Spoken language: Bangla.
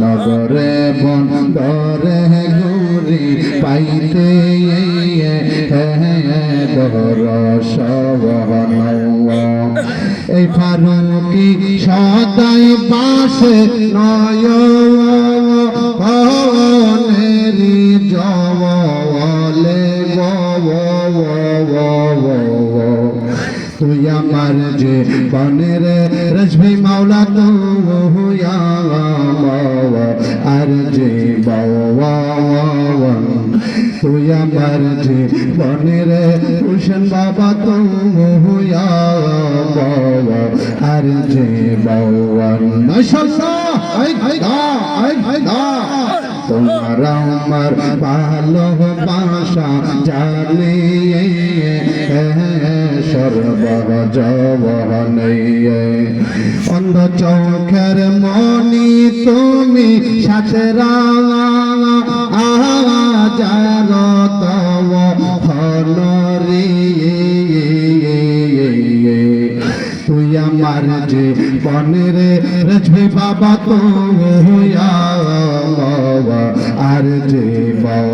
নগরে বন্দরে গুরি পাইতে এই ফারুকি সদাই পাশে নয়নেরি জলে তুই আমার যে বনের রজবি মাওলা তো হুয়া আর যে বাবা তুই আমার যে বনের হুসেন বাবা তো হুয়া আর যে বাবা মাশাআল্লাহ আই আই দা আই আমার ভালোবাসা জানে সর্বজবনে অন্ধ চোখের মনি তুমি সাথে আজার তব হলরে বাবা আর যে বাবা